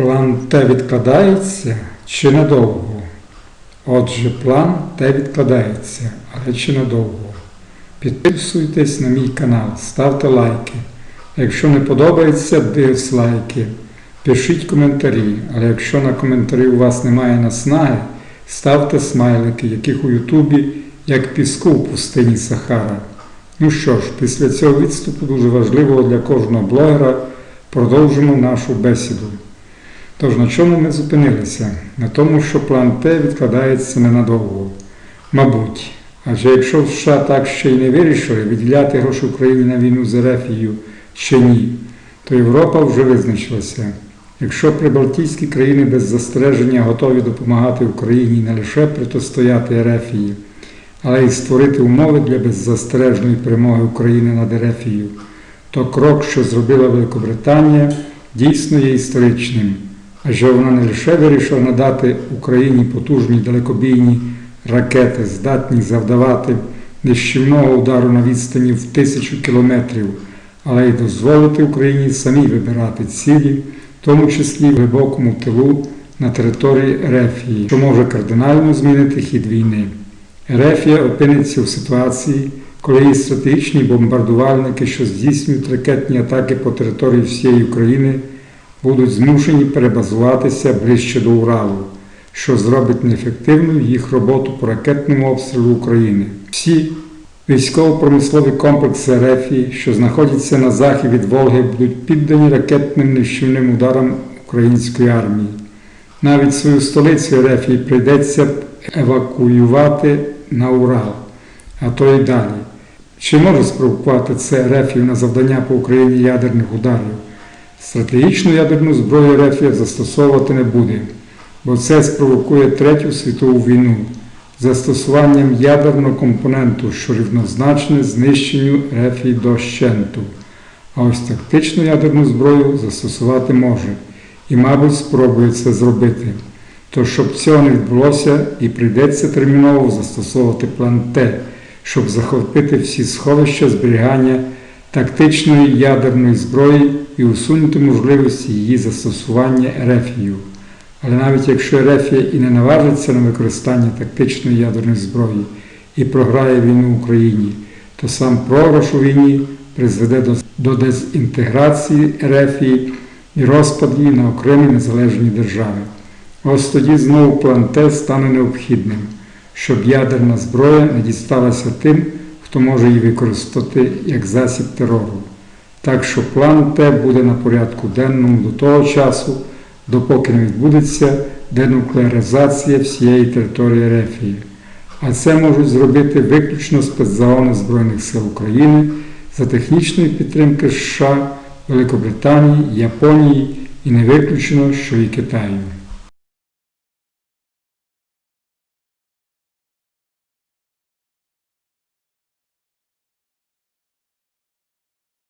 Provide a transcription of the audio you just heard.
План Т відкладається чи надовго? Отже, план Т відкладається, але чи надовго? Підписуйтесь на мій канал, ставте лайки. Якщо не подобається, дизлайки. Пишіть коментарі, але якщо на коментарі у вас немає наснаги, ставте смайлики, яких у Ютубі як піску в пустині Сахара. Ну що ж, після цього відступу дуже важливого для кожного блогера продовжимо нашу бесіду. Тож на чому ми зупинилися? На тому, що план Т відкладається ненадовго. Мабуть. Адже якщо США так ще й не вирішили відділяти гроші Україні на війну з Ерефією чи ні, то Європа вже визначилася. Якщо прибалтійські країни без застереження готові допомагати Україні не лише протистояти Ерефії, але й створити умови для беззастережної перемоги України над Ерефією, то крок, що зробила Великобританія, дійсно є історичним. Адже вона не лише вирішила надати Україні потужні далекобійні ракети, здатні завдавати нищівного удару на відстані в тисячу кілометрів, але й дозволити Україні самі вибирати цілі, в тому числі в глибокому тилу на території Ерефії, що може кардинально змінити хід війни. Ерефія опиниться в ситуації, коли її стратегічні бомбардувальники, що здійснюють ракетні атаки по території всієї України, будуть змушені перебазуватися ближче до Уралу, що зробить неефективною їх роботу по ракетному обстрілу України. Всі військово-промислові комплекси Ерефії, що знаходяться на захід від Волги, будуть піддані ракетним нищівним ударам української армії. Навіть свою столицю Ерефії прийдеться евакуювати на Урал, а то й далі. Чи може спровокувати це Ерефію на завдання по Україні ядерних ударів? Стратегічну ядерну зброю Ерефія застосовувати не буде, бо це спровокує Третю світову війну застосуванням ядерного компоненту, що рівнозначне знищенню Ерефії до щенту. А ось тактичну ядерну зброю застосувати може і, мабуть, спробує це зробити. То щоб цього не відбулося і прийдеться терміново застосовувати план Т, щоб захопити всі сховища зберігання тактичної ядерної зброї і усунути можливості її застосування Ерефією. Але навіть якщо Ерефія і не наважиться на використання тактичної ядерної зброї і програє війну Україні, то сам програш у війні призведе до, до дезінтеграції Ерефії і розпад її на окремі незалежні держави. Ось тоді знову план Т стане необхідним, щоб ядерна зброя не дісталася тим, хто може її використати як засіб терору. Так що план Т буде на порядку денному до того часу, допоки не відбудеться денуклеаризація всієї території Рефії. А це можуть зробити виключно спецзагони Збройних сил України за технічної підтримки США, Великобританії, Японії і не виключено, що і Китаю.